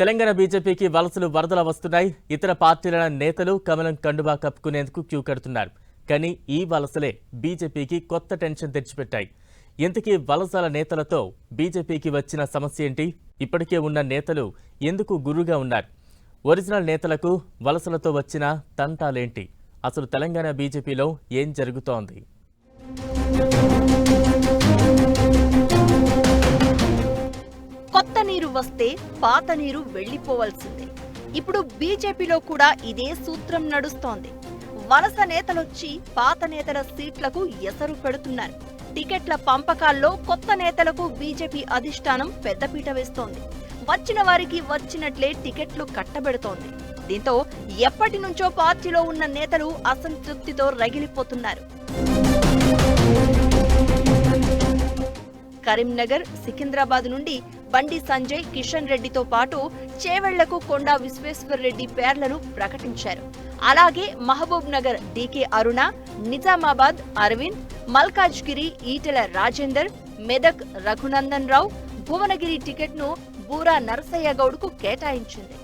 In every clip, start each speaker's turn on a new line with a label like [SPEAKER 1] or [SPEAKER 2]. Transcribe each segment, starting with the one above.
[SPEAKER 1] తెలంగాణ బీజేపీకి వలసలు వరదలు వస్తున్నాయి. ఇతర పార్టీల నేతలు కమలం కండువా కప్పుకునేందుకు క్యూ కడుతున్నారు. కానీ ఈ వలసలే బీజేపీకి కొత్త టెన్షన్ తెచ్చిపెట్టాయి. ఇంతకీ వలసల నేతలతో బీజేపీకి వచ్చిన సమస్య ఏంటి? ఇప్పటికే ఉన్న నేతలు ఎందుకు గురుగా ఉన్నారు? ఒరిజినల్ నేతలకు వలసలతో వచ్చిన తంటాలేంటి? అసలు తెలంగాణ బీజేపీలో ఏం జరుగుతోంది?
[SPEAKER 2] పాత నీరు వెళ్ళిపోవాల్సిందే ఇప్పుడు బీజేపీలో కూడా ఇదే సూత్రం నడుస్తోంది. వలస నేతలొచ్చి పాత నేతల సీట్లకు ఎసరు పెడుతున్నారు. టికెట్ల పంపకాల్లో కొత్త నేతలకు బీజేపీ అధిష్టానం పెద్దపీట వేస్తోంది. వచ్చిన వారికి వచ్చినట్లే టికెట్లు కట్టబెడుతోంది. దీంతో ఎప్పటి నుంచో పార్టీలో ఉన్న నేతలు అసంతృప్తితో రగిలిపోతున్నారు. కరీంనగర్ సికింద్రాబాద్ నుండి బండి సంజయ్ కిషన్ రెడ్డితో పాటు చేవెళ్ళకు కొండా విశ్వేశ్వర్ రెడ్డి పేర్లను ప్రకటించారు. అలాగే మహబూబ్ నగర్ డికే అరుణ నిజామాబాద్ అరవింద్ మల్కాజ్గిరి ఈటెల రాజేందర్ మెదక్ రఘునందన్ రావు భువనగిరి టికెట్ను బూరా నరసయ్య గౌడ్కు కేటాయించింది.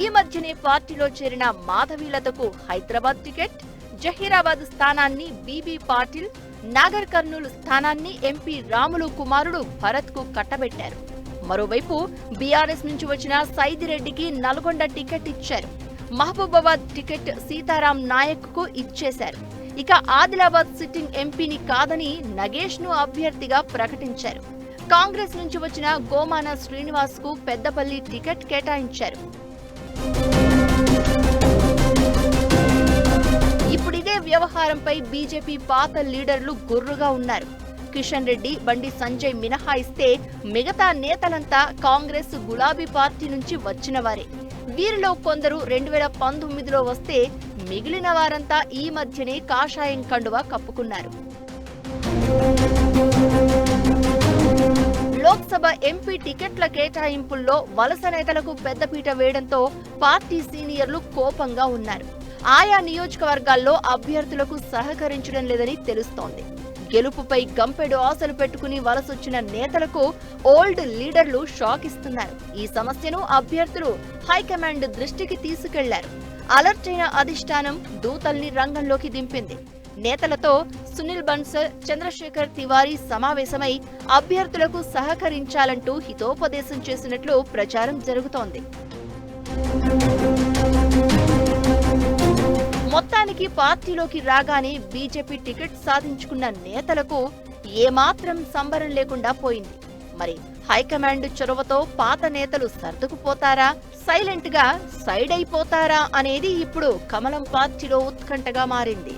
[SPEAKER 2] ఈ మధ్యనే పార్టీలో చేరిన మాధవీలతకు హైదరాబాద్ టికెట్ జహీరాబాద్ స్థానాన్ని బీబీ పాటిల్ నాగర్ కర్నూలు స్థానాన్ని ఎంపీ రాములు కుమారుడు భరత్కు కట్టబెట్టారు. మరోవైపు బీఆర్ఎస్ నుంచి వచ్చిన సైదిరెడ్డికి నల్గొండ టికెట్ ఇచ్చారు. మహబూబాబాద్ టికెట్ సీతారాం నాయక్కు ఇచ్చేశారు. ఇక ఆదిలాబాద్ సిట్టింగ్ ఎంపీని కాదని నగేష్ను అభ్యర్థిగా ప్రకటించారు. కాంగ్రెస్ నుంచి వచ్చిన గోమాన శ్రీనివాస్కు పెద్దపల్లి టికెట్ కేటాయించారు. ఇప్పుడిదే వ్యవహారంపై బీజేపీ పాత లీడర్లు గుర్రుగా ఉన్నారు. కిషన్ రెడ్డి బండి సంజయ్ మినహాయిస్తే మిగతా నేతలంతా కాంగ్రెస్ గులాబీ పార్టీ నుంచి వచ్చిన వారే. వీరిలో కొందరు రెండు వేల పంతొమ్మిదిలో వస్తే మిగిలిన వారంతా ఈ మధ్యనే కాషాయం కండువా కప్పుకున్నారు. లోక్సభ ఎంపీ టికెట్ల కేటాయింపుల్లో వలస నేతలకు పెద్దపీట వేయడంతో పార్టీ సీనియర్లు కోపంగా ఉన్నారు. ఆయా నియోజకవర్గాల్లో అభ్యర్థులకు సహకరించడం లేదని తెలుస్తోంది. గెలుపుపై గంపెడు ఆశలు పెట్టుకుని వలసొచ్చిన నేతలకు ఓల్డ్ లీడర్లు షాక్ ఇస్తున్నారు. ఈ సమస్యను అభ్యర్థులు హైకమాండ్ దృష్టికి తీసుకెళ్ళారు. అలర్ట్ అయిన అధిష్టానం దూతల్ని రంగంలోకి దింపింది. నేతలతో సునీల్ బన్సల్ చంద్రశేఖర్ తివారీ సమావేశమై అభ్యర్థులకు సహకరించాలంటూ హితోపదేశం చేసినట్లు ప్రచారం జరుగుతోంది. మొత్తానికి పార్టీలోకి రాగానే బీజేపీ టికెట్ సాధించుకున్న నేతలకు ఏమాత్రం సంబరం లేకుండా పోయింది. మరి హైకమాండ్ చొరవతో పాత నేతలు సర్దుకుపోతారా? సైలెంట్గా సైడ్ అయిపోతారా? అనేది ఇప్పుడు కమలం పార్టీలో ఉత్కంఠగా మారింది.